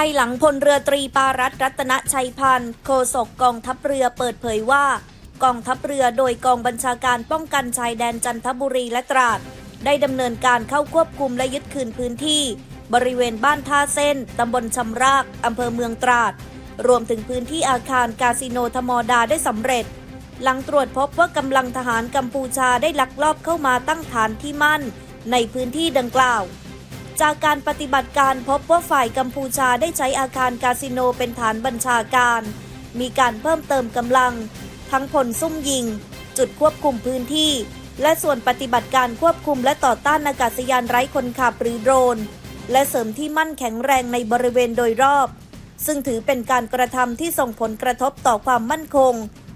ายหลังพลเรือตรีปารัตรัตนชัยพันธ์โฆษกกองทัพเรือเปิดเผยว่า กองทัพเรือโดยกองบัญชาการป้องกันชายแดนจันทบุรีและตราด ได้ดำเนินการเข้าควบคุมและยึดคืนพื้นที่ บริเวณบ้านท่าเส้นตำบลชำรากอำเภอเมืองตราด รวมถึงพื้นที่อาคารคาสิโนธมอดาได้สำเร็จ หลังตรวจพบว่ากำลังทหารกัมพูชาได้ลักลอบเข้ามาตั้งฐานที่มั่น ในพื้นที่ดังกล่าว จากการปฏิบัติการพบว่าฝ่ายกัมพูชาได้ใช้อาคารคาสิโนเป็นฐานบัญชาการ มีการเพิ่มเติมกำลัง ทั้งผลซุ่มยิง จุดควบคุมพื้นที่ และส่วนปฏิบัติการควบคุมและต่อต้านอากาศยานไร้คนขับหรือโดรน และเสริมที่มั่นแข็งแรงในบริเวณโดยรอบ ซึ่งถือเป็นการกระทำที่ส่งผลกระทบต่อความมั่นคง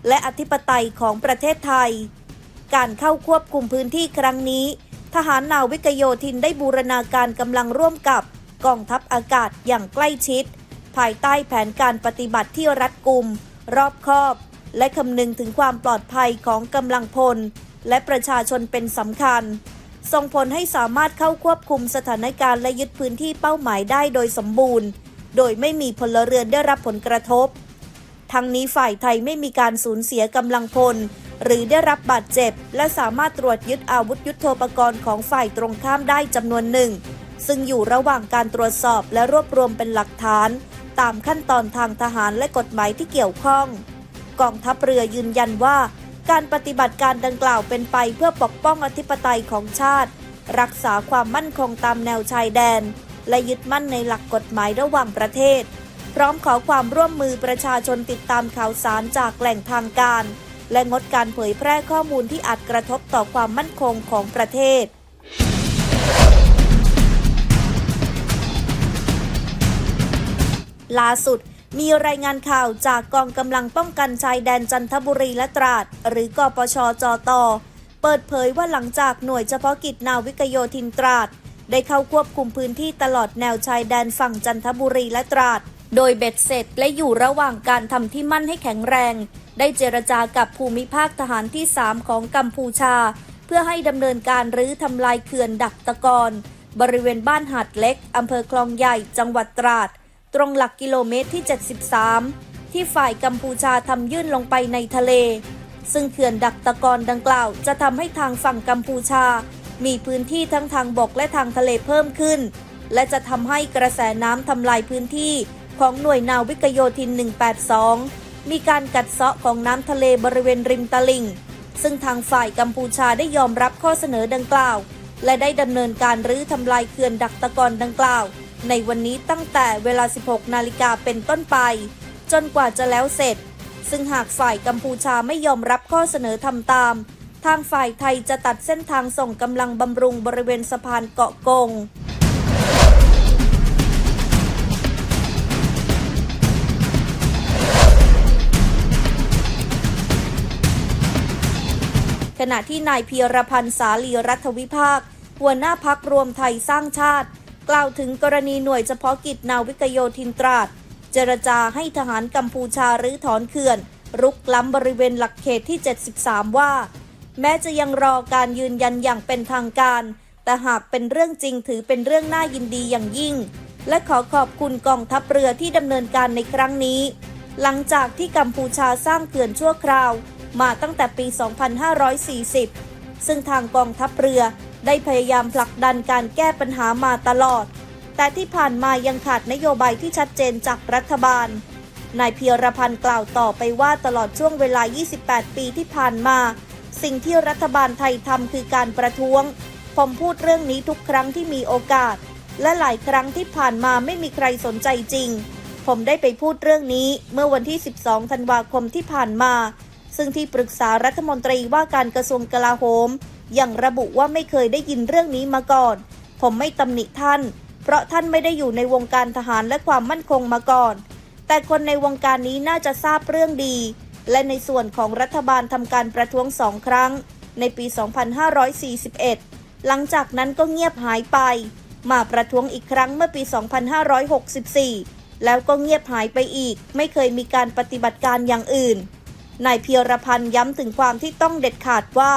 และอธิปไตยของประเทศไทย การเข้าควบคุมพื้นที่ครั้งนี้ ทหารนาวิกโยธินได้บูรณาการกำลังร่วมกับกองทัพอากาศอย่างใกล้ชิด ภายใต้แผนการปฏิบัติที่รัดกุม รอบคอบ และคำนึงถึงความปลอดภัยของกำลังพล และประชาชนเป็นสำคัญ ส่งผลให้สามารถเข้าควบคุมสถานการณ์และยึดพื้นที่เป้าหมายได้โดยสมบูรณ์ โดยไม่มีพลเรือนได้รับผลกระทบ ทั้งนี้ฝ่ายไทยไม่มีการสูญเสียกำลังพล หรือได้รับบาดเจ็บ และสามารถตรวจยึดอาวุธยุโทโธปกรณ์ของฝ่ายตรงข้ามได้จำนวนหนึ่ง ซึ่งอยู่ระหว่างการตรวจสอบและรวบรวมเป็นหลักฐาน ตามขั้นตอนทางทหารและกฎหมายที่เกี่ยวข้อง กองทัพเรือยืนยันว่า การปฏิบัติการดังกล่าวเป็นไปเพื่อปกป้องอธิปไตยของชาติ รักษาความมั่นคงตามแนวชายแดน และยึดมั่นในหลักกฎหมายระหว่างประเทศ พร้อมขอความร่วมมือประชาชนติดตามข่าวสารจากแหล่งทางการ และงดการเผยแพร่ข้อมูลที่อาจกระทบต่อความมั่นคงของประเทศล่าสุดมีรายงานข่าวจากกองกำลังป้องกันชายแดนจันทบุรีและตราด หรือกปชจต เปิดเผยว่าหลังจากหน่วยเฉพาะกิจนาวิกโยธินตราด ได้เข้าควบคุมพื้นที่ตลอดแนวชายแดนฝั่งจันทบุรีและตราด โดยเบ็ดเสร็จและอยู่ระหว่างการทำที่มั่นให้แข็งแรง ได้เจรจากับภูมิภาคทหารที่ 3 ของกัมพูชา เพื่อให้ดำเนินการรื้อทำลายเขื่อนดักตะกอนบริเวณบ้านหาดเล็กอำเภอคลองใหญ่จังหวัดตราด ตรงหลักกิโลเมตรที่ 73 ที่ฝ่ายกัมพูชาทำยื่นลงไปในทะเล ซึ่งเขื่อนดักตะกอนดังกล่าว จะทำให้ทางฝั่งกัมพูชา มีพื้นที่ทั้งทางบกและทางทะเลเพิ่มขึ้น และจะทำให้กระแสน้ำทำลายพื้นที่ ของหน่วยนาวิกโยธิน 182 มีการกัดเซาะของน้ำทะเลบริเวณริมตลิ่ง ซึ่งทางฝ่ายกัมพูชาได้ยอมรับข้อเสนอดังกล่าว และได้ดำเนินการรื้อทำลายเขื่อนดักตะกอนดังกล่าว ในวันนี้ตั้งแต่เวลา 16 นาฬิกาเป็นต้นไป จนกว่าจะแล้วเสร็จ ซึ่งหากฝ่ายกัมพูชาไม่ยอมรับข้อเสนอทำตาม ทางฝ่ายไทยจะตัดเส้นทางส่งกำลังบำรุงบริเวณสะพานเกาะกง ขณะที่นายเพียรพันธ์สาลีรัฐวิภาค หัวหน้าพักรวมไทยสร้างชาติ กล่าวถึงกรณีหน่วยเฉพาะกิจนาวิกโยธินตราด เจรจาให้ทหารกัมพูชารื้อถอนเขื่อน รุกล้ำบริเวณหลักเขตที่ 73 ว่า แม้จะยังรอการยืนยันอย่างเป็นทางการ แต่หากเป็นเรื่องจริงถือเป็นเรื่องน่ายินดีอย่างยิ่ง และขอขอบคุณกองทัพเรือที่ดำเนินการในครั้งนี้ หลังจากที่กัมพูชาสร้างเขื่อนชั่วคราว มาตั้งแต่ปี 2540 ซึ่งทางกองทัพเรือได้พยายามผลักดันการแก้ปัญหามาตลอด แต่ที่ผ่านมายังขาดนโยบายที่ชัดเจนจากรัฐบาล นายเพียรพันธ์กล่าวต่อไปว่าตลอดช่วงเวลา 28 ปีที่ผ่านมา สิ่งที่รัฐบาลไทยทำคือการประท้วง ผมพูดเรื่องนี้ทุกครั้งที่มีโอกาส และหลายครั้งที่ผ่านมาไม่มีใครสนใจจริง ผมได้ไปพูดเรื่องนี้เมื่อวันที่ 12 ธันวาคมที่ผ่านมา ซึ่งที่ปรึกษารัฐมนตรีว่าการกระทรวงกลาโหมยังระบุว่าไม่เคยได้ยินเรื่องนี้มาก่อน ผมไม่ตำหนิท่าน เพราะท่านไม่ได้อยู่ในวงการทหารและความมั่นคงมาก่อน แต่คนในวงการนี้น่าจะทราบเรื่องดี และในส่วนของรัฐบาลทำการประท้วงสองครั้ง ในปี 2541 หลังจากนั้นก็เงียบหายไป มาประท้วงอีกครั้งเมื่อปี 2564 แล้วก็เงียบหายไปอีก ไม่เคยมีการปฏิบัติการอย่างอื่น นายเพียรพันธ์ย้ำถึงความที่ต้องเด็ดขาดว่า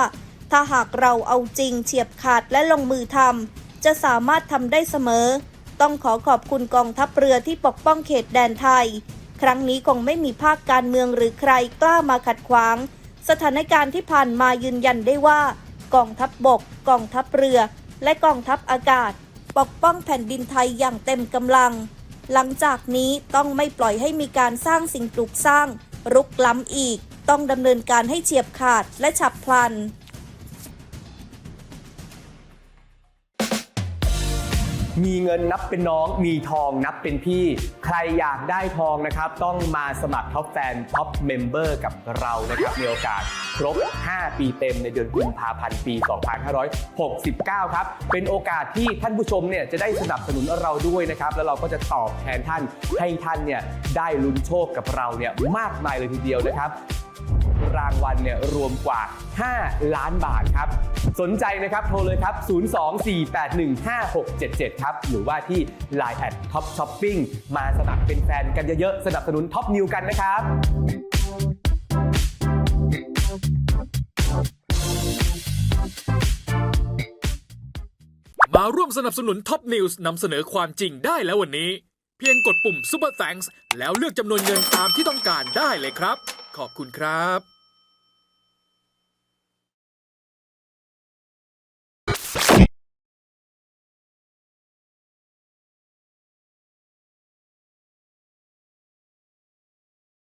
ถ้าหากเราเอาจริงเฉียบขาดและลงมือทำจะสามารถทำได้เสมอ ต้องขอขอบคุณกองทัพเรือที่ปกป้องเขตแดนไทย ครั้งนี้คงไม่มีภาคการเมืองหรือใครกล้ามาขัดขวาง สถานการณ์ที่ผ่านมายืนยันได้ว่า กองทัพบบก กองทัพเรือ และกองทัพอากาศ ปกป้องแผ่นดินไทยอย่างเต็มกำลัง หลังจากนี้ต้องไม่ปล่อยให้มีการสร้างสิ่งปลูกสร้างรุกล้ำอีก ต้องดำเนินการให้เฉียบขาดและฉับพลันมีเงินนับเป็นน้อง มีทองนับเป็นพี่ ใครอยากได้ทองนะครับ ต้องมาสมัครท็อปแฟนท็อปเมมเบอร์กับเรานะครับ มีโอกาสครบ 5 ปีเต็มในเดือนกุมภาพันธ์ปี 2569 ครับ เป็นโอกาสที่ท่านผู้ชมเนี่ยจะได้สนับสนุนเราด้วยนะครับ แล้วเราก็จะตอบแทนท่านให้ท่านเนี่ยได้ลุ้นโชคกับเราเนี่ยมากมายเลยทีเดียวนะครับ รางวัลเนี่ยรวมกว่า 5 ล้านบาทครับ สนใจนะครับโทรเลยครับ 024815677 ครับ หรือว่าที่ Line แอดท็อปช้อปปิ้งมาสมัครเป็นแฟนกันเยอะๆ สนับสนุนท็อปนิวกันนะครับมาร่วมสนับสนุนท็อปนิวส์นำเสนอความจริงได้แล้ววันนี้ เพียงกดปุ่ม Super Thanks แล้วเลือกจำนวนเงินตามที่ต้องการได้เลยครับ ขอบคุณครับ